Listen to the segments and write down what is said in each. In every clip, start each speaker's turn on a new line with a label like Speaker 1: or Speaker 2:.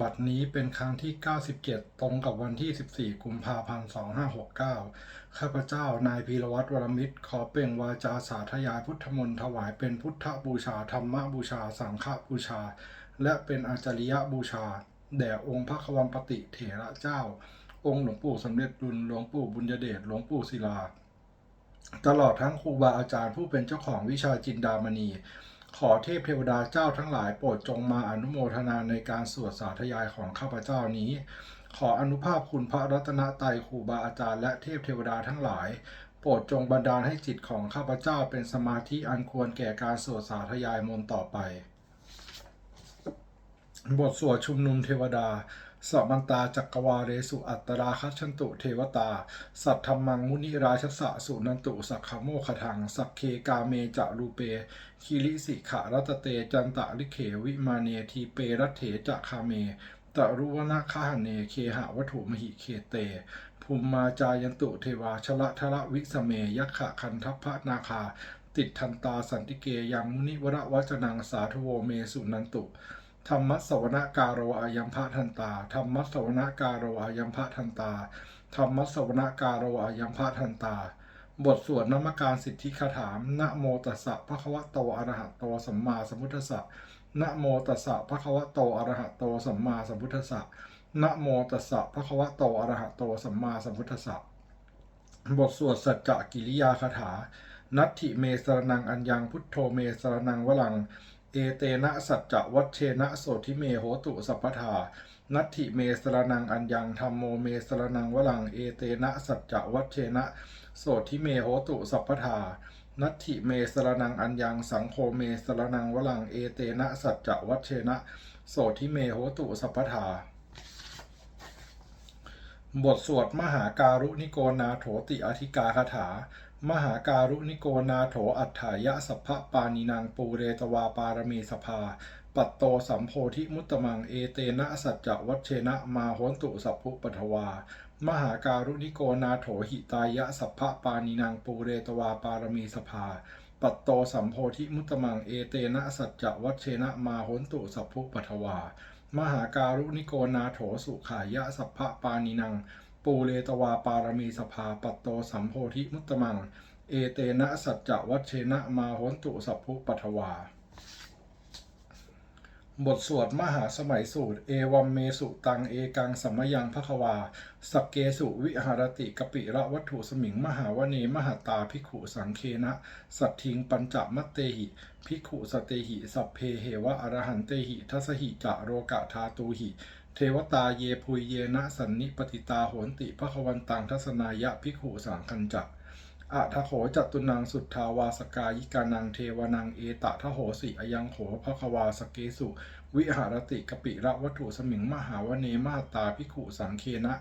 Speaker 1: บัดนี้เป็นครั้งที่ 97 ตรงกับวันที่ 14 กุมภาพันธ์ 2569 ข้าพเจ้านายพีรวัตรวรมิตร ขอเปล่งวาจาสาธยายพุทธมนต์ถวายเป็นพุทธบูชา ธรรมบูชา สังฆบูชา และเป็นอาจริยบูชา แด่องค์พระควัมปติเถระเจ้า องค์หลวงปู่สมเด็จดุลหลวงปู่บุญยเดชหลวงปู่ศิลา ตลอดทั้งครูบาอาจารย์ผู้เป็นเจ้าของวิชาจินดามณี ขอเทพเทวดาเจ้าทั้งหลายโปรดจงมาอนุโมทนาในการสวดสาธยายของข้าพเจ้านี้ ขออนุภาพคุณพระรัตนตรัยครูบาอาจารย์และเทพเทวดาทั้งหลาย โปรดจงบันดาลให้จิตของข้าพเจ้าเป็นสมาธิอันควรแก่การสวดสาธยายมนต์ต่อไป บทสวดชุมนุมเทวดา สัมมันตาจักรวาเรสุอัตตราคัจฉันตุเทวตา สัทธรรมังมุนิราชสะสุนันตุสักขโมคทัง สักเคกาเมจะรูเป คิริสิขะรัตเตจันตะลิเขวิมาเนทีเปรัตเถจะคาเมตะรุวนาคาหเนเคหะวัตถุมหิเคเต ภูมิมาจายันตุเทวาชละทละวิสเมยักขะคันทัพพะนาคา ติดทันตาสันติเกยังมุนิวระวจนังสาธโวเมสุนันตุ ธรรมสวนาการโรอายัมพะทันตา ธรรมสวนาการโรอายัมพะทันตา ธรรมสวนาการโรอายัมพะทันตา บทสวดนมัการสิทธิคาถามนะโมตัสสะภะคะวะโตอะระหะโตสัมมาสัมพุทธัสสะนะโมตัสสะภะคะวะโตอะระหะโตสัมมาสัมพุทธัสสะนะโมตัสสะภะคะวะโตอะระหะโตสัมมาสัมพุทธัสสะ บทสวดสัจจกิริยาคาถา นัตถิเมสรนังอัญญังพุทโธเมสรนังวลัง เอเตนะสัจจะวัชเชนะโสธิเมโหตุสัพพทา นัตถิเมสรนังอัญญังธรรมโมเมสรนังวลังเอเตนะสัจจะวัชเชนะโสธิเมโหตุสัพพทา นัตถิเมสรนังอัญญังสังโฆเมสรนังวลังเอเตนะสัจจะวัชเชนะโสธิเมโหตุสัพพทาบทสวดมหาการุนิโกนาโถติอธิกาคาถา มหาการุนิโกนาโถอัฏฐายะสัพพะปานินางปูเรตวาปารมีสภา ปัตโตสัมโพธิมุตตมังเอเตนะสัจจวัชเชนะมาโหนตุสัพพุปทวา มหาการุนิโกนาโถหิตายะสัพพะปานินางปูเรตวาปารมีสภา ปัตโตสัมโพธิมุตตมังเอเตนะสัจจวัชเชนะมาโหนตุสัพพุปทวา มหาการุนิโกนาโถสุขายะสัพพะปานินัง ปูเรตวาปารมีสภาปัตโตสัมโพธิมุตตมัง เอเตนะสัจจวัชเชนะมาหนตุสัพพุปัทวา บทสวดมหาสมัยสูตร เอวัมเมสุตังเอกังสัมมยังพะควา สักเกสุวิหารติกปิระวัตถุสมิงมหาวเนมหาตาภิกขุสังเคนะ สัตทิงปัญจมัตเตหิภิกขุสเตหิ สัพเพเหวะอรหันเตหิทัสหิจะโรกะทาตูหิ เทวตาเยพุยเยนะสันนิปติตาโหนติพระควันตังทัศนายะภิกขุสังคัญจะอะทะโขจัตุนังสุทธาวาสกายิกานังเทวนังเอตะทะโหสิอยังโขภควาสเกสุ วิหารติกปิระวัตถุสมิงมหาวเนมาตาภิกขุสังเคนะ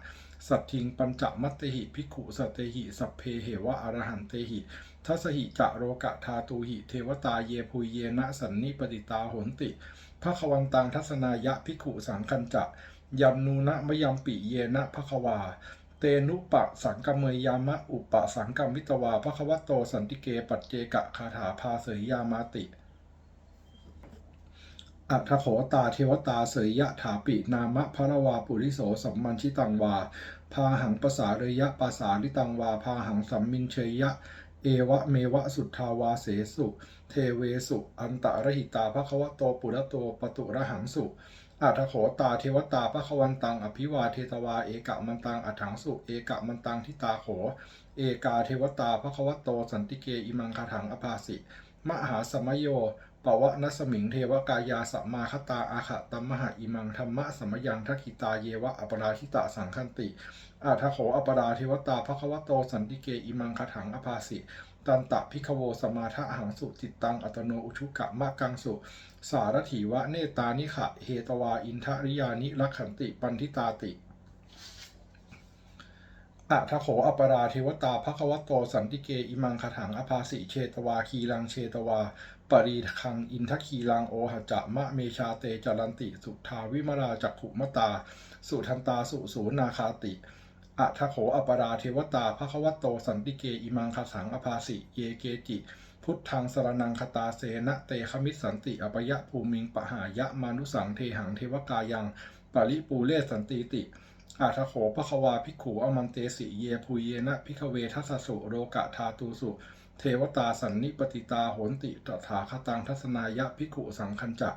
Speaker 1: สัตทิงปัญจมัตเตหิภิกขุสัตเตหิสัพเพเหวะอรหันเตหิทัสหิจะโรกะทาตูหิ เทวตาเยพุยเยนะสันนิปติตาโหนติ ภควันตังทัศนายะภิกขุสังคัญจะยันนูนะมยัมปิเยนะภควา เตนุปะสังกมเมยามะอุปะสังกมวิตวาภควโตสันติเกปัจเจกะคาถาพาเสยยามาติอัทโขตาเทวตาเสยยะถาปินามะพระวาปุริโสสัมมันชิตังวา พาหังปสาเรยะปาสาลิตังวา พาหังสัมมินเชยยะเอวะเมวะสุทธาวาเสสุ เทเวสุ อันตะระหิตาภควโตปุระโตปตุระหังสุอัทโขตาเทวตาภควันตัง อภิวาเทตวา เอกะมันตัง อัถังสุเอกะมันตังทิตาโข เอกาเทวตาภควโตสันติเกอิมังคาถังอภาสิ มหาสมโยปวะนัสมิงเทวกายาสัมมาคตาอาขะตัมมหาอิมังธรรมะสมยังทักขิตาเยวะอปราชิตาสังคันติอาทโขอปราเทวตาภควโตสันติเกอิมังคถังอภาสิ ตันตะพิคโวสมาทะหังสุจิตตังอัตโนอุชุกะมะกังสุ สารถีวะเนตานิขะเฮตวาอินทริยานิลักขันติปันทิตาติอะทะโขอปราเทวตาภควโตสันติเกอิมังคถังอภาสิเชตวาคีลังเชตวา ปรีคังอินทคีลังโอหจะมะเมชาเตจรันติ สุทาวิมราจักขุมตา สุทันตาสุสูนาคาติ อะทะโขอปราเทวตาภควโตสันติเกอิมังคถังอภาสิเยเกจิ พุทธังสรนังคตาเสนะเตคมิสสันติอปยะภูมิงปะหายะมานุสังเทหังเทวกายังปริปูเลสันติติอาทโขปะควาภิขุอมันเตสิเยภูเยนะพิกเวทัสสุโรกะทาตูสุเทวตาสันนิปติตาโหนติตถาคตังทัศนายะภิขุสังคัญจัก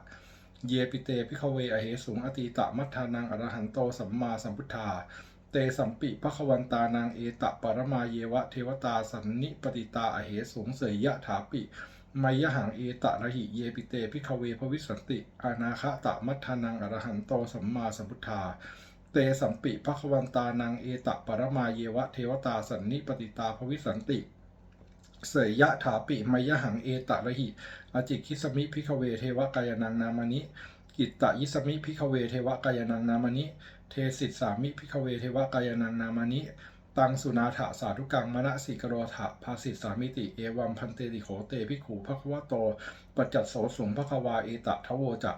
Speaker 1: เยปิเตพิกเวอเหสุงอติตะมัทธานังอรหันโตสัมมาสัมพุทธา เตสัมปิพระควันตานางเอตะปรมาเยวะเทวตาสันนิปติตาอเหสงเสยยะถาปิไมยหังเอตะระหิเยปิเตพิกเวภวิสันติ อานาคตะมัทานังอรหันโตสัมมาสัมพุทธา เตสัมปิพระควันตานางเอตะปรมาเยวะเทวตาสันนิปติตาภวิสันติเสยยะถาปิไมยหังเอตะระหิอจิคิสมิพิกเวเทวกายนังนามานิกิตตยิสมิพิกเวเทวกายนังนามานิ เทสิตสามิพิกเวเทวกายนังนามานิ ตังสุนาถาสาธุกังมณสิกโรถะภาสิตสามิติ เอวัมพันเตติโขเตพิขูภควโต ปัจจัตโสสุงภควาเอตะทะโวจัก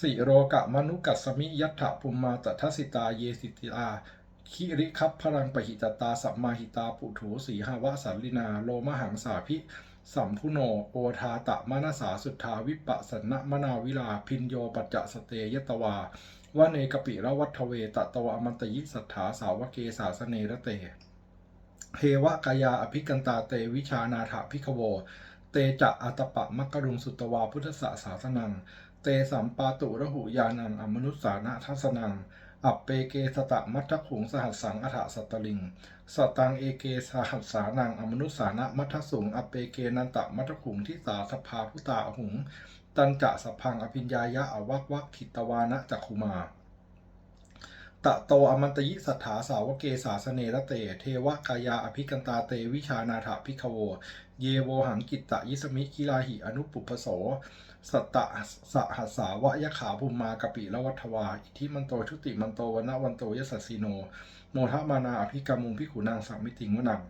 Speaker 1: สิโรกะมนุกัสสมิยัตถะปุมมาตทัสสิตาเยสิติอาคิริคัพพลังปหิตตาสัมมาหิตาปุถุสีหาวสันลินา โลมหังสาพิ สัมพุโนโอทาตะมนาสาสุทธาวิปะสนะมนาวิลาพินโยปัจจะสเตยตวาวะเนกปิระวัฏเวตตวอมันตยิสัทธาสาวเกสาสเนระเตเทวกายาอภิกันตาเตวิชานาถพิกโว เตจะอัตปะมักกรุงสุตวาพุทธสสาสนัง เตสัมปาตุระหุยานังอมนุสสานะทัสนัง อัปเปเกสตะมัทธขุงสหัสสังอัฏฐสัตตลิง สตังเอเกสหัสสานังอมนุสสานะมัทธสุงอัปเปเกนันตะมัทธขุงที่สาสภาพุตาหุง ตันจะสพังอภิญญายะอวักวักขิตวานะจักขุมาตะโตอมันตยิสัทธาสาวกเกสาสเนระเต เทวกายาอภิกันตาเตวิชานาถาพิกโว เยโวหังกิตตะยิสมิกิลาหิอนุปุปโส สัตะสหัสาวะยะขาภุมมากปิละวัฏวา อิทิมันโตชุติมันโตวันนะวันโตยสัสสีโน โมทะมานาอภิกามุงพิขุนางสัมมิติงวนัง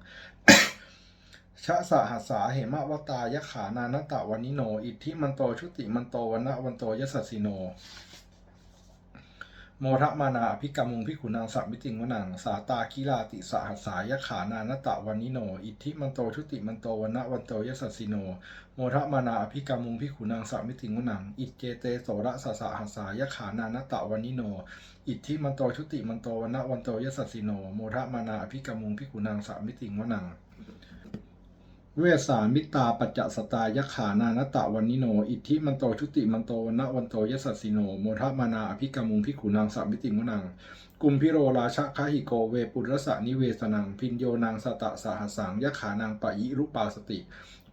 Speaker 1: ชะสหัสาเหมะวตายะขานานตะวันิโน อิทิมันโตชุติมันโตวันนะวันโตยสัสสีโน โมทะมานาอภิกามุงพิขุนางสัมมิติงวนังสาตาคิลาติสหัสสายะขานานตะวันิโน อิทธิมันโตชุติมันโตวันนะวันโตยสัสสิโน โมทะมานาอภิกามุงพิขุนางสัมมิติงวนังอิจเจเตโสระสะสหัสสายะขานานตะวันิโน อิทธิมันโตชุติมันโตวันนะวันโตยสัสสิโน โมทะมานาอภิกามุงพิขุนางสัมมิติงวนัง เวสามิตาปัจจสตายขานานตะวันนิโน อิทธิมันโตชุติมันโตนวันโตยสัสสิโน โมทะมานาอภิกามุงพิขุนางสัมมิติมุนัง กุมพิโรราชะคาหิโกเวปุรสะนิเวสนัง พินโยนางสตะสหัสสังยขานางปะยิรุปาสติ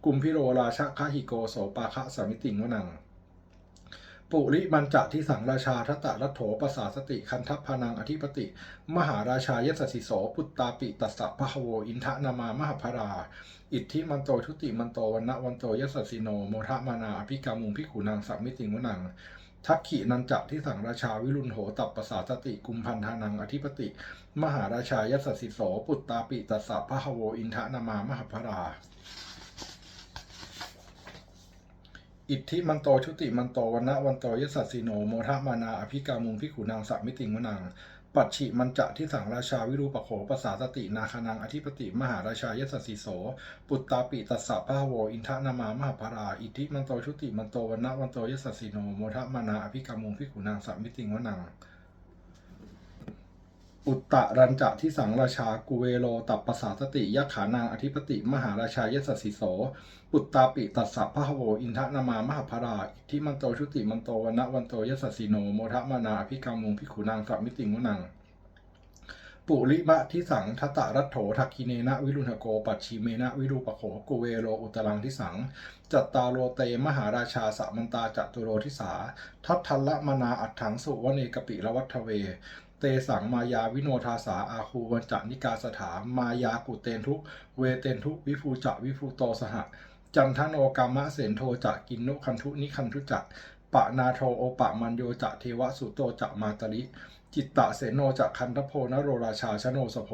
Speaker 1: กุมพิโรราชะคาหิโกโสปาคะสามิติมุนัง ปุริมันจะที่สังราชาทัตตะรัตโถปสาสติคันทัพพานังอธิปติ มหาราชายสสสิโสปุตตาปิตัสสะพะโวอินทะนามามหพรา อิทธิมันโตชุติมันโตวันนะวันโตยสสสิโนโมทะมานาอภิกามุงพิขุนางสัมมิติงวนังทักขินันจะที่สังราชาวิรุณโหตัปปสาสติกุมพันธานังอธิปติ มหาราชายสสสิโส ปุตตาปิตัสสะพะโวอินทะนามามหพรา อิทธิมันโตชุติมันโตวันนะวันโตยสัสสิโนโมทะมานาอภิกามุงพิขุนางสัมมิติงวนังปัจฉิมันจะที่สังราชาวิรูปโขปสาสตินาคานังอธิปติมหาราชายสสสิโส ปุตตาปิตัสสะพาโวอินทะนามามหาภรา อิทธิมันโตชุติมันโตวันนะวันโตยสสสิโนโมทะมานาอภิกามุงพิขุนางสัมมิติงวนัง อุตตรันจะที่สังราชากุเวโลตัปปสาสติยะขานางอธิปติ มหาราชายสสิโส ปุตตาปิตัสสะพะโวอินทะนามามหพราอิทิมันโตชุติมันโตวันะวันโตยสสิโนโมทะมานาอภิกามุงพิขุนางสัมมิติงวนัง ปุริมะที่สังทตะรัตโถทักคิเนนะวิรุณโกปัจฉิเมนะวิรูปโขกุเวโลอุตรังที่สังจัตตาโลเตมหาราชาสะมันตาจัตุโรทิสา ทัตทัลละมนาอัฏฐังสุวเนกปิละวัฏเว เตสังมายาวิโนทาสาอาคูวันจนิกาสถามายากุเตนทุกเวเตนทุกวิภูจะวิภูโตสหจันทโนกามะเสนโทจะกินนุคันทุนิคันทุจักปะนาโทโอปะมันโยจะเทวสุโตจะมาตริ จิตตะเสโนจะคันทโพนโรราชาชโนสโพ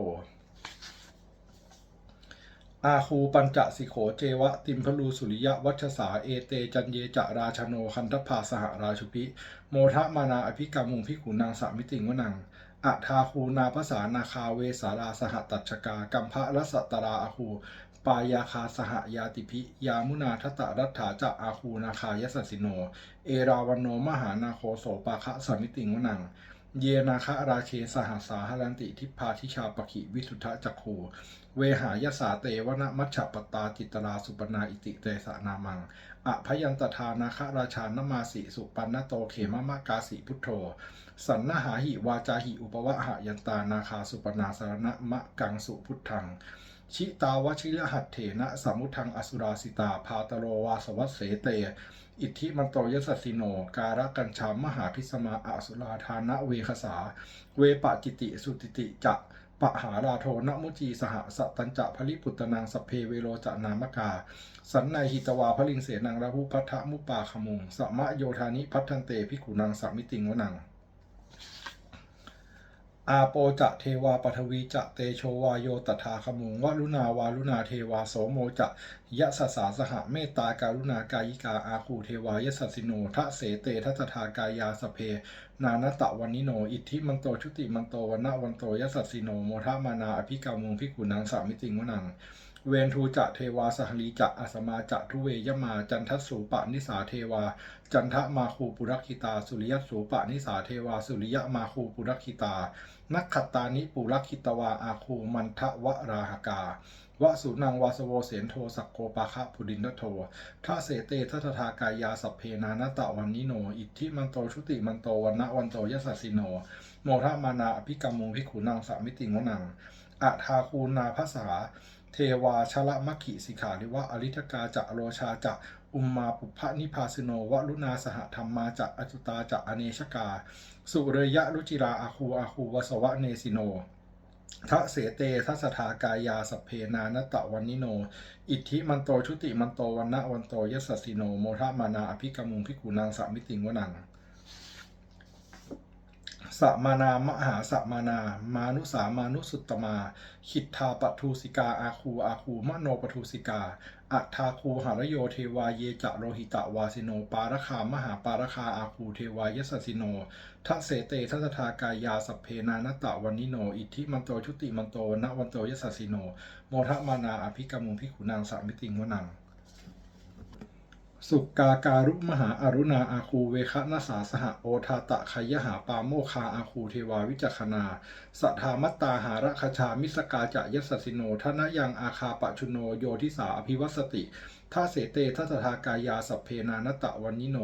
Speaker 1: อาคูปัญจสิโขเจวะติมพลูสุริยะวัชสาเอเตจันเยจะราชโนคันทภาสหราชุพิ โมทะมานาอภิกามุงพิขุนางสามิติงวนัง อัทาคูนาภาษานาคาเวสาราสหตัชกากัมพะรัสตตราอาคูปายาคาสหยาติพิยามุนาทตรัตถาจะอาคูนาคายสสิโน เอราวันโนมหานาโคโสปาคะสมิติงวนัง เยนาคะราเคสหสาหรันติทิพาทิชาปกิวิสุทธะจักขูเวหายสาเตวนะมัชฌปตาจิตราสุปนาอิติเตสนามัง อภยันตทานาคราชานมาสิสุปันนโตเขมมะกาสิพุทโธ สันนหาหิวาจาหิอุปวะหะยันตานาคาสุปนาสารณะมะกังสุพุทธังชิตาวชิรหัตเถนะสมุทังอสุราสิตาพาตโรวาสวัสเสเต อิทธิมันโตยสสสิโน การะกัญชามหาพิสมาอสุราธานะเวคสา เวปะจิติสุติติจะ ปะหาราโทนมุจีสหสตัญจะพลิปุตตนังสเพเวโรจะนามกา สันในหิตวาพลิงเสนังระหุพัทธมุปาขมุงสมะโยธานิพัทธันเตพิขุนังสามิติงวนังอาโปจะเทวาปทวีจะเตโชวาโยตถาขมุงวลุนาวาลุนาเทวาโสโมจะยะสสาสหเมตตาการุณากายิกาอาคูเทวายสสิโนทะเสเตทัตถากายาสเพ นานตะวันนิโน อิทธิมันโตชุติมันโตวันนะวันโตยสสสิโนโมทะมานาอภิกามุงพิกุนังสามิติงวนัง เวนทูจะเทวาสหลีจะอสมาจะทุเวยมาจันทสูปะนิสาเทวา จันทมาคูปุรักขิตา สุริยสูปะนิสาเทวา สุริยมาคูปุรักขิตา นักขตานิปุรักขิตวาอาคูมันทวราหกา วสุนังวาสโวเสนโทสักโกปาคะปุรินทโททะเสเตทัตถากายาสัพเพนานตะวันนิโน อิทธิมันโตชุติมันโตวันนะวันโตยสัสสิโน โมทะมานาอภิกรรมุงพิขุนังสามิติงวนังอะทาคูนาภาษา เทวาชละมัคคิสิขาริวะอริทกาจะโรชาจะอุมมาปุพพนิพาสิโนวลุนาสหธรรมาจะอจุตาจะอเนชกา สุเรยะรุจิราอาคูอาคูวสวะเนสิโน ทะเสเตทัสถากายาสเพนานตะวันนิโน อิทธิมันโตชุติมันโตวันนะวันโตยสสสิโน โมทะมานาอภิกรรมุงพิกุนางสามิติงวนังสัมานามหาสัมมานา มานุสามานุสุตตมา ขิทธาปทูสิกาอาคูอาคูมโนปทูสิกา อัฏฐาคูหารโยเทวาเยจะโรหิตะวาสิโน ปารคามหาปารคาอาคูเทวายสสสิโนทะเสเตทัสทากายาสัพเพนานตะวันนิโน อิทธิมันโตชุติมันโตนวันโตยสสสิโน โมทะมานาอภิกรรมุงพิขุนางสามิติงวนัง สุกาการุมหาอารุณาอาคูเวคะนาสาสหโอทาตะขยหาปาโมคาอาคูเทวาวิจักขนาสัทธามัตตาหาระคชามิสกาจะยสสิโนทนะยังอาคาปะชุโนโยทิสาอภิวัสติท่าเสเตทัตถากายาสัพเพนานตะวันนิโน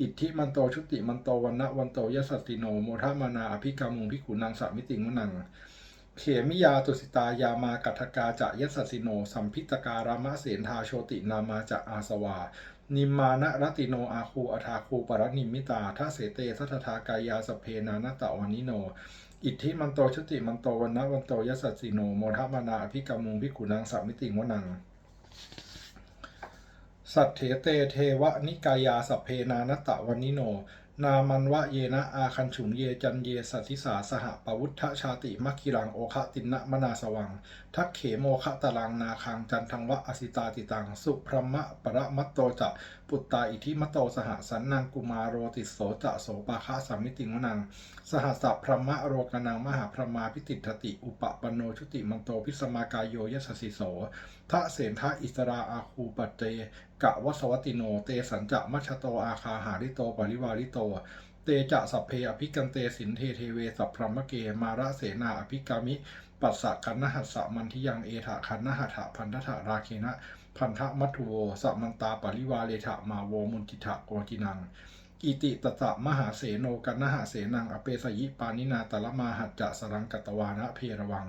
Speaker 1: อิทธิมันโตชุติมันโตวันนะวันโตยสสติโนโมทมานาอภิกรรมุงพิขุนังสามิติงวนังเขมิยาตุสิตายามากัทกาจะยสสสิโน สัมพิตการามะเสนทาโชตินามาจะอาสวา นิมมานะรติโนอาคูอาทาคูปรนิมิตาทัเสเตทัตถากายาสเพนานตะวานิโน อิทธิมันโตชุติมันโตวันนะวันโตยสสสิโนโมทมานาอภิกรรมุงพิกุนังสามิติมวนัง สัตเถเตเทวนิกายาสเพนานตะวานิโน นามันวะเยนะอาคันฉุงเยจันเยสัทธิสาสหปวุฒชาติมัคคิรังโอคะตินะมนาสวัง ทักเขโมคะตารางนาคังจันทังวะอสิตาติตัง สุพรมะปรมัตโตจะปุตตาอิทิมัตโตสหสันนังกุมาโรติโสจะโสปาคะสามิติงวนัง สหัสสะพรมะโรกนังมหาพรมาพิติทติ อุปปโนชุติมันโตพิสมากายโยยสสิโสทะเสนทะอิสราอาคูปัจเจ กะวสวัติโน เตสัญจะมัชโตอาคาหาริโตปริวาริโต เตจะสัพเพอภิกันเตสินเทเทเวสัพพรมเกมาระเสนาอภิกามิ ปัสสะคันนหัสสะมันทิยังเอถะคันนหัตถะพันธะราเคนะพันธะมัทุโวสัมันตาปริวาเลถะมาโวมุนจิทะโกจินังอิติตตะมหาเสโนกันนหาเสนังอเปสยิปานินาตละมาหัจจะสรังกตวานะเพรวัง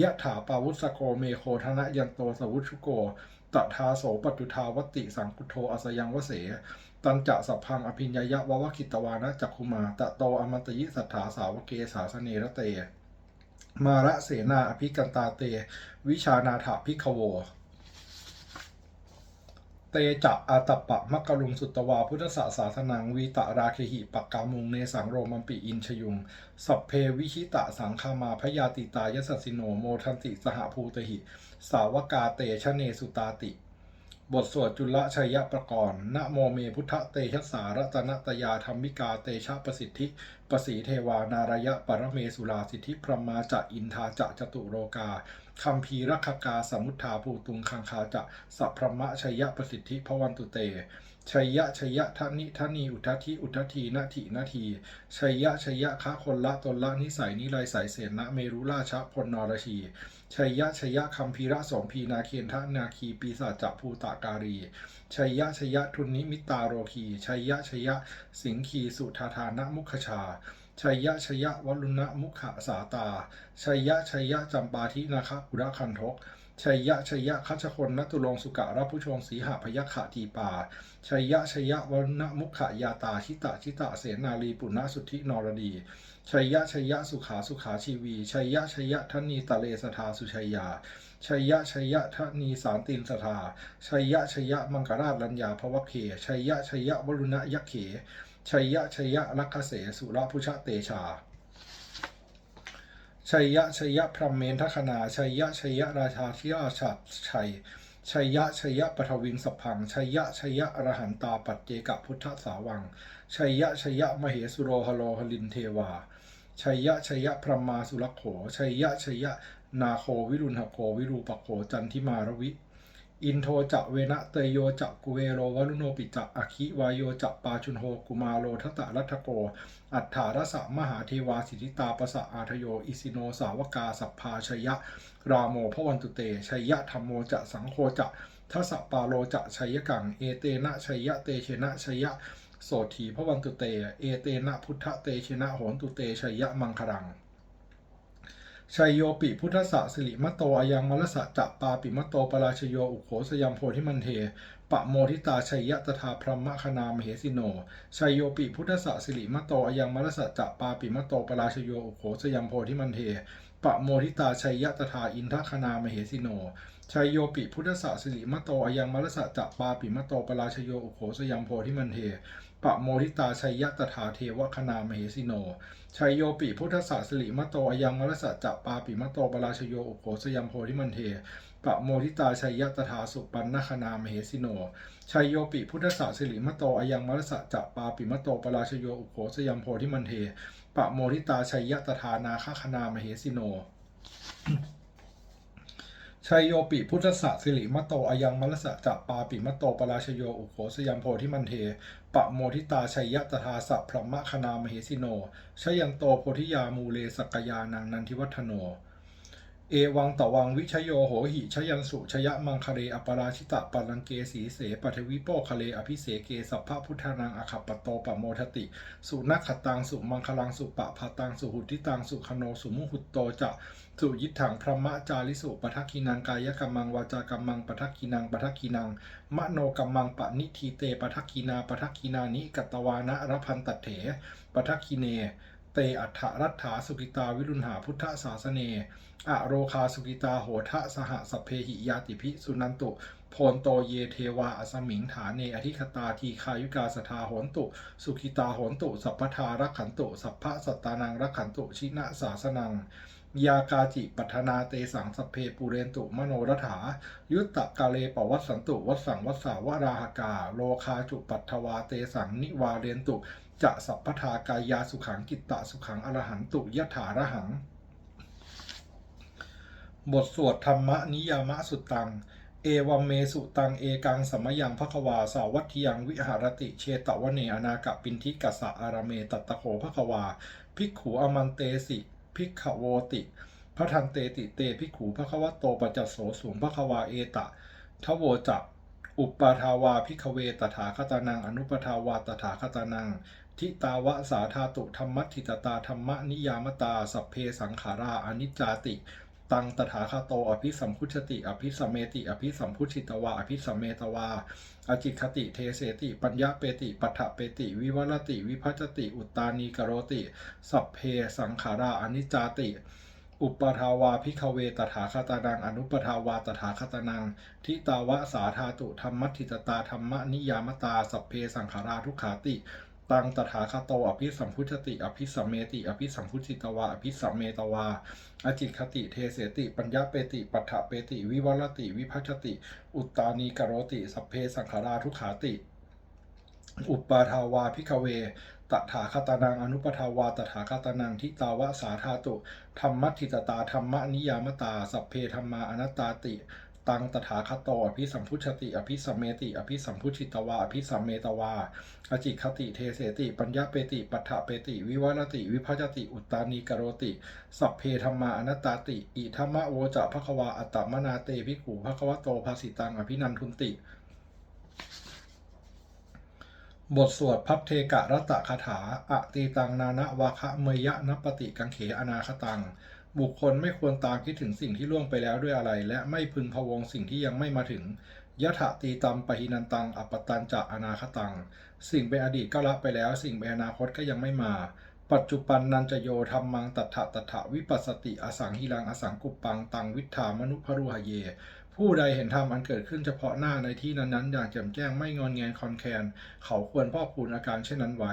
Speaker 1: ยะถาปาวุสโกเมโคธนะยันโตสวุชุโก ตถาโสปจุทาวติสังคุโทอสยังวเส ตันจะสัพพังอภิญญายะวะวะคิตวานะจักคุมาตะโตอมันตยิสัทธาสาวเกสาสเนระเต มาระเสนาอภิกันตาเต วิชานาถาพิกขโว ตจะอาตปะมักกะลุงสุตวาพุทธศาสาสนังวีตะราเคหิปักกามุงเนสังโรมัมปิอินชยุง สัพเพวิชิตะสังคามาพยาติตายสสสิโนโมทันติสหภูตหิ สาวกาเตชะเนสุตาติ บทสวดจุลชัยยประกรณ์นะโมเมพุทธเตชะสารัตนตยาธรรมิกาเตชะประสิทธิประสีเทวานารยะปรเมสุราสิทธิพรมาจะอินทาจะจตุโรกาคัมภีรักกาสมุทธาภูตุงคังคาจะสัพพรหมชัยยประสิทธิพวันตุเต ชัยยะชัยยะทะนิทะนีอุทธิอุททีนาทีนาทีชัยยะชัยยะคะคนละตนละนิสัยนิไรสายเสนาเมรุราชะพลนรชีชัยยะชัยยะคัมภีระสมพีนาเคียนทะนาคีปีศาจจะภูตาการีชัยยะชัยยะทุนนิมิตาโรคีชัยยะชัยยะสิงคีสุธาธานะมุขชาชัยยะชัยยะวลุณะมุขสาตาชัยยะชัยยะจำปาทินาคปุระคันทก ชัยยะชัยยะคัชคนนตุลงสุกะรับผู้ชงสีหพยัคขะทีปาชัยยะชัยยะวรณมุขยาตาชิตะชิตะเสนาลีปุณณสุทธินรดีชัยยะชัยยะสุขาสุขาชีวีชัยยะชัยยะทนีตะเลสทาสุชัยยาชัยยะชัยยะทนีสารตินสทาชัยยะชัยยะมังกราชลัญญาภวเคชัยยะชัยยะวรุณยักเขชัยยะชัยยะลักขเสสุรพุชะเตชา ชัยยะชัยยะพรหมเมนทคณาชัยยะชัยยะราชาธิราชาชัยชัยยะชัยยะปทวิงสพังชัยยะชัยยะอรหันตาปัจเจกพุทธสาวังชัยยะชัยยะมเหสุโรหโลหลินเทวาชัยยะชัยยะพรหมาสุรโขชัยยะชัยยะนาโควิรุณหโควิรูปโคจันทิมารวิ อินโทจะเวนะเตยโยจะกุเวโรวรุโนปิจะอคิวายโยจะปาชุนโหกุมาโลทัตตะรัตโก อัฏฐารสะมหาเทวาสิทธิตาปสะอาทโยอิสิโนสาวกาสัพพาชยะ รามโมพวันตุเตชัยยะธรรมโมจะสังโฆจะทัสปาโลจะชัยกัง เอเตนะชัยยะเตเชนะชัยยะโสถีพวันตุเต เอเตนะพุทธเตเชนะโหนตุเตชัยยะมังครัง ชัยโยปิพุทธะสิริมะโตอายังมรสะจะปาปิมะโตปราชโยอุโขสยัมโพธิมันเทปะโมทิตาชัยยะตถาพรหมคณามเหสิโนชัยโยปิพุทธะสิริมะโตอายังมรสะจะปาปิมะโตปราชโยอุโขสยัมโพธิมันเทปะโมทิตาชัยยะตถาอินทคณามเหสิโนชัยโยปิพุทธะสิริมะโตอายังมรสะจะปาปิมะโตปราชโยอุโขสยัมโพธิมันเท ปะโมทิตาชัยยะตถาเทวคณามเหสิโน ชัยโยปิพุทธศาสริมโตอยังมรสะจะปาปิมโตปราชโยอุโขสยัมโพธิมันเทปะโมทิตาชัยยะตถาสุปันนคณามเหสิโน ชัยโยปิพุทธศาสริมโตอยังมรสะจะปาปิมโตปราชโยอุโขสยัมโพธิมันเทปะโมทิตาชัยยะตถานาคคณามเหสิโนชัยโยปิพุทธะสิริมโตอายังมรสะจะปาปิมโตปราชโยอุโขสยัมโพธิมันเท ปะโมทิตาชัยยะตถาสัพพรหมคณามเหสิโนชยันโตโพธิยามูเลสกกยานังนันทิวัฒโน เอวังตวังวิชโยโหหิชยันสุชยะมังคเรอปราชิตะปัลังเกสีเสปัทวิโปคเลอภิเสเกสัพพะพุทธานังอคัปปโตปะโมทติ สุนักขตังสุมังคลังสุปะพาตังสุหุติตังสุขโนสุมุหุตโตจะสุยิทถังพระมะจาริสุปทักกินังกายกรรมังวาจากรรมังปทักกินังปทักกินัง มโนกรรมังปะนิทีเตปทักกินาปทักกินานิกัตวานะรพันตเถปทักกิเน เตอัฏฐรัตถาสุกิตาวิรุณหาพุทธศาสเนอโรคาสุกิตาโหทะสหสพเพหิยาติพิสุนันตุโพนโตเยเทวาอสมิงฐานเนอธิคตาทีคายุกาสทาโหนตุ สุขิตาโหนตุ สัพพทารักขันตุ สัพพะสัตตานังรักขันตุ ชินะสาสนัง ยากาจิปัทนาเตสังสพเพปูเรนตุมโนรถา ยุตตะกาเลปวัสสันตุ วัสสังวัสสาวราหกา โลคาจุปัทวาเตสังนิวาเรนตุ จะสัพพทากายาสุขังกิตตะสุขังอรหันตุยะถาระหัง บทสวดธรรมนิยามะสุตัง เอวัมเมสุตังเอกังสมยังภควาสาวัตยังวิหารติเชตวเนอนากะปินทิกัสสะอารเมตัตะโขภควาภิกขูอมันเตสิภิกขโวติพระทันเตติเตภิกขูภควโตปัจจโสสูงภควาเอตะทโวจะ อุปปาทาวาพิกเวตถาคตานัง อนุปทาวาตถาคตานัง ทิตาวะสาธาตุธรรมัตถิตตาธรรมนิยามตา สัพเพสังขาราอนิจจาติ ตังตถาคาโต อภิสัมพุชติ อภิสัมเมติ อภิสัมพุชิตวา อภิสัมเมตวาอจิคติเทเสติ ปัญญาเปติ ปัฏฐเปติ วิวัลติ วิพัชติ อุตตานีกโรติ สัพเพสังขาราอนิจจาติ อุปทาวาพิกเวตถาคตานังอนุปทาวาตถาคตานัง ทิตาวะสาธาตุธรรมัตถิตตาธรรมนิยามตาสัพเพสังขาราทุขาติ ตังตถาคโตอภิสัมพุชติ อภิสัมเมติ อภิสัมพุชิตวาอภิสัมเมตวาอจิตคติเทเสติ ปัญญาเปติปัฏฐเปติ วิวัลติวิพัชติ อุตตานีกโรติ สัพเพสังขาราทุขาติ อุปปาทาวาพิกเว ตถาคตานังอนุปทาวาตถาคตานังทิตาวะสาธาตุธรรมัติตตาธรรมนิยามตา สัพเพธรรมาอนัตตาติ ตังตถาคตโตอภิสัมพุชติ อภิสัมเมติ อภิสัมพุชิตวาอภิสัมเมตวาอจิคติเทเสติ ปัญญาเปติปัฏฐเปติ วิวัลติ วิภัจติ อุตตานีกโรติ สัพเพธรรมาอนัตตาติ อิธรรมะโวจะภควาอัตตมนาเตภิกขุภควโตภาสิตังอภินันทุนติ บทสวดพัทเทกะรัตตคาถาอะตีตังนานวาคะเมยะนปติกังเขอนาคตัง บุคคลไม่ควรตามคิดถึงสิ่งที่ล่วงไปแล้วด้วยอะไร และไม่พึงพวงสิ่งที่ยังไม่มาถึงยะถะตีตัมปหินันตัง อัปตันจะอนาคตัง สิ่งเป็นอดีตก็ละไปแล้ว สิ่งเป็นอนาคตก็ยังไม่มา ปัจจุบันนันจะโยธรรมังตัทถะตัทถะวิปัสสติอสังหิรังอสังกุปปังตังวิทธามนุพรุหเย ผู้ใดเห็นธรรมอันเกิดขึ้นเฉพาะหน้าในที่นั้นๆ อย่างแจ่มแจ้งไม่งอนแงนคอนแคน เขาควรพ่อพูนอาการเช่นนั้นไว้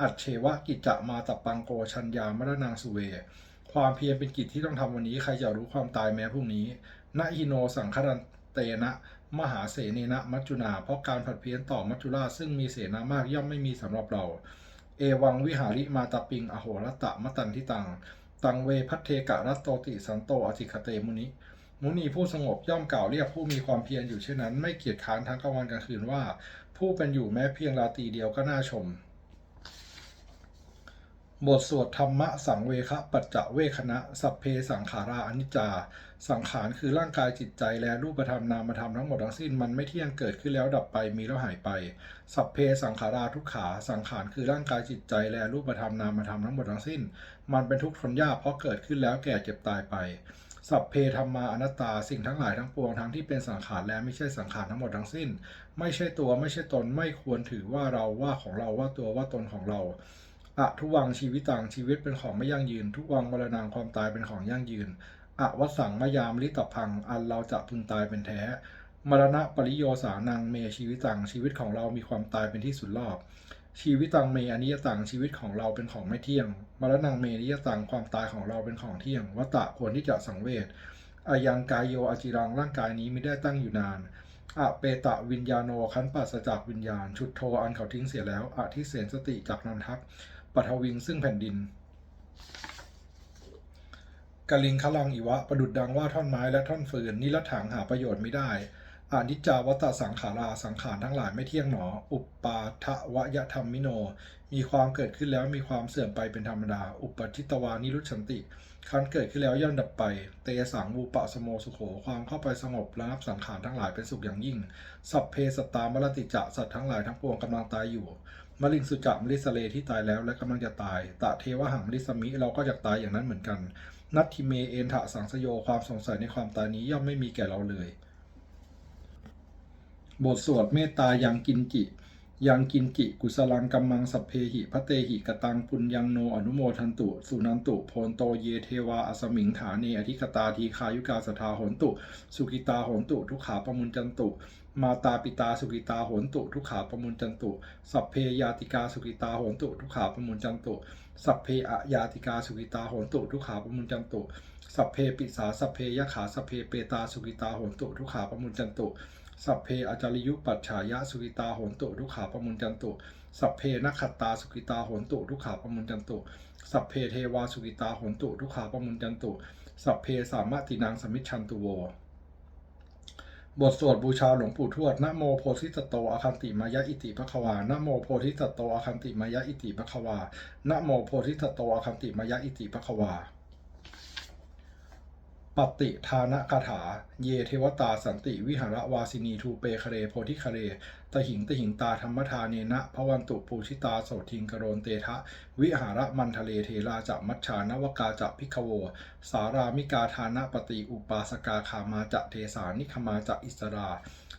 Speaker 1: อัจเฉวะกิจจะมาตับปังโกชัญญามรณางสุเว ความเพียรเป็นกิจที่ต้องทำวันนี้ใครจะรู้ความตายแม้พรุ่งนี้นะฮิโนสังครันเตนะ มหาเสเนนะมัจจุนา เพราะการผัดเพี้ยนต่อมัจจุราชซึ่งมีเสนามากย่อมไม่มีสำหรับเรา เอวังวิหาริมาตาปิง อโหรตะมะตันทิตัง ตังเวพัทเทกะรัตโตติสันโตอธิคเตมุนิ มุนีผู้สงบย่อมกล่าวเรียกผู้มีความเพียรอยู่เช่นนั้น ไม่เกียจค้านทั้งกลางวันกลางคืนว่า ผู้เป็นอยู่แม้เพียงราตรีเดียวก็น่าชม บทสวดธรรมะสังเวคะปัจจะเวคณะ สัพเพสังขาราอนิจจา สังขารคือร่างกายจิตใจและรูปธรรมนามธรรมทั้งหมดทั้งสิ้นมันไม่เที่ยงเกิดขึ้นแล้วดับไปมีแล้วหายไป สัพเพสังขาราทุกขา สังขารคือร่างกายจิตใจและรูปธรรมนามธรรมทั้งหมดทั้งสิ้น มันเป็นทุกข์ทนยากเพราะเกิดขึ้นแล้วแก่เจ็บตายไป สัพเพธรรมาอนัตตาสิ่งทั้งหลายทั้งปวงทั้งที่เป็นสังขารและไม่ใช่สังขารทั้งหมดทั้งสิ้น ไม่ใช่ตัวไม่ใช่ตนไม่ควรถือว่าเราว่าของเราว่าตัวว่าตนของเราอะทุวังชีวิตังชีวิตเป็นของไม่ยั่งยืน ทุวังมรณางความตายเป็นของยั่งยืนอะวัสังมยามลิตพัง อันเราจะพึงตายเป็นแท้ มรณะปริโยสานังเมชีวิตังชีวิตของเรามีความตายเป็นที่สุดรอบ ชีวิตตังเมอนิยตังชีวิตของเราเป็นของไม่เที่ยง มรณังเมนิยตังความตายของเราเป็นของเที่ยงวัตตะควรที่จะสังเวชอายังกายโยอาจิรังร่างกายนี้ไม่ได้ตั้งอยู่นานอะเปตะวิญญาโนคันปัสจากวิญญาณ ชุดโทอันเขาทิ้งเสียแล้วอะทิเสนสติจากนันทัพปัทวิงซึ่งแผ่นดินกลิงคลังอิวะประดุดดังว่าท่อนไม้และท่อนฟืนนิรถังหาประโยชน์ไม่ได้ อานิจจาวัตสังขาราสังขารทั้งหลายไม่เที่ยงหนอ อุปปาทะวยธรรมมิโน มีความเกิดขึ้นแล้วมีความเสื่อมไปเป็นธรรมดา อุปจิตวานิรุชันติคันเกิดขึ้นแล้วย่อมดับไป เตสังวูปะสโมสุโข ความเข้าไปสงบระงับสังขารทั้งหลายเป็นสุขอย่างยิ่ง สัพเพสตามรติจะสัตว์ทั้งหลายทั้งปวงกำลังตายอยู่มลิงสุจักมลิสเลที่ตายแล้วและกำลังจะตาย ตะเทวหังมลิสมิเราก็จะตายอย่างนั้นเหมือนกัน นัตทิเมเอนทะสังสโยความสงสัยในความตายนี้ย่อมไม่มีแก่เราเลย บทสวดเมตตายังกินจิยังกินจิกุสลังกัมมังสัพเพหิพระเตหิกตังปุญญังโนอนุโมทันตุ สุนันตุโพนโตเยเทวาอสมิงฐาเนอธิกตาทีคายุกาสทาโหนตุ สุกิตาโหนตุ ทุกขาปมุญจันตุ มาตาปิตาสุกิตาโหนตุ ทุกขาปมุญจันตุ สัพเพยาติกาสุกิตาโหนตุ ทุกขาปมุญจันตุ สัพเพอยาติกาสุกิตาโหนตุ ทุกขาปมุญจันตุสัพเพปิสาสัพเพยขาสัพเพเปตาสุกิตาโหนตุ ทุกขาปมุญจันตุ สัพเพอาจาริยุปัจฉายะสุกิตาโหนตุทุกขาปมุญจันตุ สัพเพนักขัตตาสุกิตาโหนตุทุกขาปมุญจันตุ สัพเพเทวาสุกิตาโหนตุทุกขาปมุญจันตุ สัพเพสามะตินังสมิชชันตุโว บทสวดบูชาหลวงปู่ทวดนะโมโพธิสัตโตอาคันติมายะอิติภควานะโมโพธิสัตโตอาคันติมายะอิติภควานะโมโพธิสัตโตอาคันติมายะอิติภควา ปฏิทานคาถา เยเทวตาสันติวิหารวาสินีทูเปคเรโพธิคเรตหิงตหิงตาธรรมทาเนนะพะวันตุปูชิตาโสทิงกโรนเตทะ วิหารมันทะเลเทราจะมัชชานวกาจะพิกโว สารามิกาทานะปฏิอุปาสกาคามาจะเทสานิคมาจะอิสรา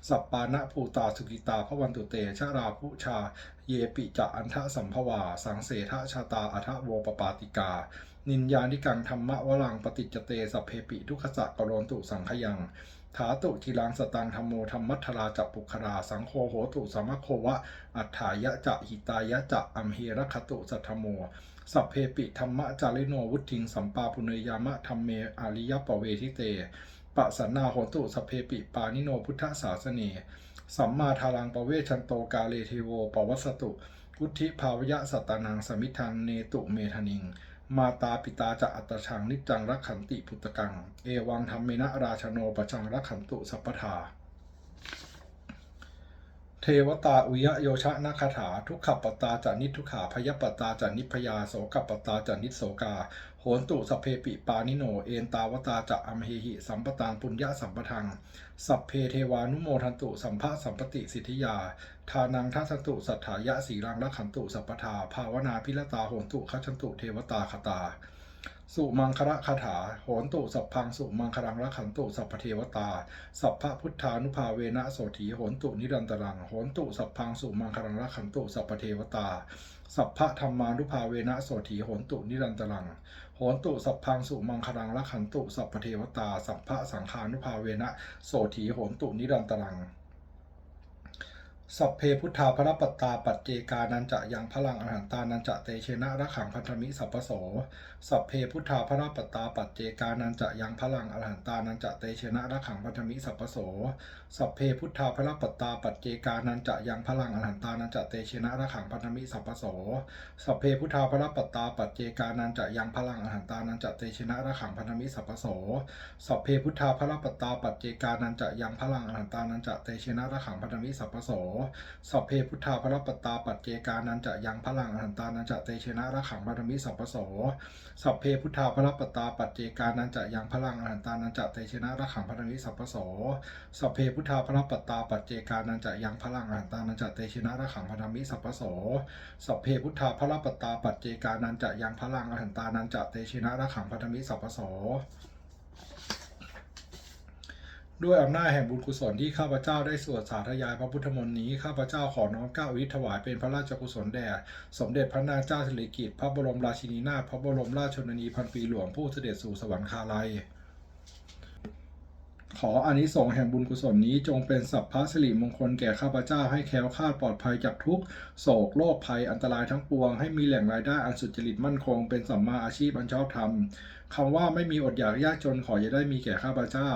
Speaker 1: สัปปานะภูตาสุกิตาพระวันตุเตชะราพุชา เยปิจะอันทะสัมภวา สังเสทะชาตาอัทะโวปปาติกา นินยานิกังธรรมะวลังปฏิจเตสัพเพปิทุกขสักโรนตุสังขยังถาตุทีลังสตังธรรมโมธรรมัทราจัปุคราสังโฆโหตุสัมมโควะ อัฏฐายะจะหิตายะจะอัมเหรคตุสัทธโม สัพเพปิธรรมะจาริโนวุทิงสัมปาปุเนยามะธรรมเมอาริยปเวทิเต ปะสันนาโหตุสเพปิปานิโนพุทธศาสเนสัมมาทารังปเวชันโตกาเลเทโวปวัสสตุพุทธิภาวยะสัตตานังสมิทังเนตุเมธนิง มาตาปิตาจะอัตชังนิจังรักขันติพุตตกัง เอวังธรรมเมนะราชโนปชังรักขันตุสัพพทาเทวตาอุยะโยชะนาคาถา ทุกขปตาจานิทุกขาพยปตาจานิพยาโสกปตาจานิโสกา โหนตุสพเพปิปานิโน เอนตาวตาจะอัมเหหิ สัมปตานปุญญะสัมปทัง สัพเพเทวานุโมทันตุ สัมภะสัมปติสิทธิยา ทานังทัสตุ สัทธายะสีรังรักขันตุสัพพทา ภาวนาพิรตาโหนตุคัจฉันตุเทวตาคตา สุมังคระคาถา โหนตุสัพพังสุมังครังรักขันตุสัพพเทวตา สัพพะพุทธานุภาเวนะโสถีโหนตุนิรันตรัง โหนตุสัพพังสุมังครังรักขันตุสัพพเทวตา สัพพะธรรมานุภาเวนะโสถีโหนตุนิรันตรัง หนตุสัพพังสุมังครังรักขันตุสัพพเทวตา สัพพะสังฆานุภาเวนะโสถีโหนตุนิรันตรังสัพเพพุทธาพระปัตตาปัจเจกานันจะยังพลังอรหันตานันจะเตเชนะระขังพันธมิสัพพโส สัพเพพุทธาพระปัตตาปัจเจกานันจะยังพลังอรหันตานันจะเตเชนะระขังพันธมิสัพพโส สัพเพพุทธาพระปัตตาปัจเจกานันจะยังพลังอรหันตานันจะเตเชนะระขังพันธมิสัพพโสสัพเพพุทธาพระปัตตาปัจเจกานันจะยังพลังอรหันตานันจะเตเชนะระขังพันธมิสัพพโสสัพเพพุทธาพระปัตตาปัจเจกานันจะยังพลังอรหันตานันจะเตเชนะระขังพันธมิสัพพโสสัพเพพุทธาพระปัตตาปัจเจกานันจะยังพลังอรหันตานันจะเตเชนะระขังพันธมิสัพพโสสัพเพพุทธาพระปัตตาปัจเจกานันจะยังพลังอรหันตานันจะเตเชนะระขังพันธมิสัพพโสสัพเพพุทธาพระปัตตาปัจเจกานันจะยังพลังอรหันตานันจะเตชินะระขังพันธมิสัพพโสสัพเพพุทธาพระปัตตาปัจเจกานันจะยังพลังอรหันตานันจะเตชินะระขังพันธมิสัพพโสด้วยอำนาจแห่งบุญกุศลที่ข้าพเจ้าได้สวดสาธยายพระพุทธมนต์นี้ข้าพเจ้าขอน้อมก้าอุทิถวายเป็นพระราชกุศลแด่สมเด็จพระนางเจ้าสิริกิติ์พระบรมราชินีนาถพระบรมราชชนนีพันปีหลวงผู้เสด็จสู่สวรรคาลัย ขออานิสงส์แห่งบุญกุศลนี้จงเป็นสัพพะสิริมงคลแก่ข้าพเจ้าให้แคล้วคลาดปลอดภัยจากทุกโศกโรคภัยอันตรายทั้งปวง ให้มีแหล่งรายได้อันสุจริตมั่นคง เป็นสัมมาอาชีพอันชอบธรรมคำว่าไม่มีอดอยากยากจนขออย่าได้มีแก่ข้าพเจ้า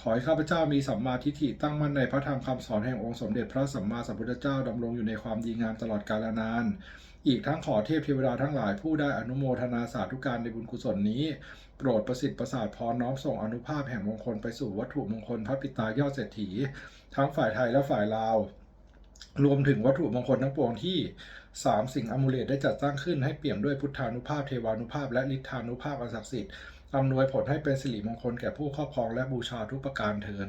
Speaker 1: ขอให้ข้าพเจ้ามีสัมมาทิฏฐิตั้งมั่นในพระธรรมคำสอนแห่งองค์สมเด็จพระสัมมาสัมพุทธเจ้าดำรงอยู่ในความดีงามตลอดกาลนาน อีกทั้งขอเทพเทวดาทั้งหลายผู้ได้อนุโมทนาสาธุการในบุญกุศลนี้ โปรดประสิทธิ์ประสาทพรน้อมส่งอนุภาพแห่งมงคลไปสู่วัตถุมงคลพระปิตายอดเศรษฐี ทั้งฝ่ายไทยและฝ่ายลาว รวมถึงวัตถุมงคลทั้งปวงที่สามสิ่งอมูเลตได้จัดสร้างขึ้นให้เปี่ยมด้วยพุทธานุภาพเทวานุภาพและฤทธานุภาพอันศักดิ์สิทธิ์อำนวยผลให้เป็นสิริมงคลแก่ผู้ครอบครองและบูชาทุกประการเทิน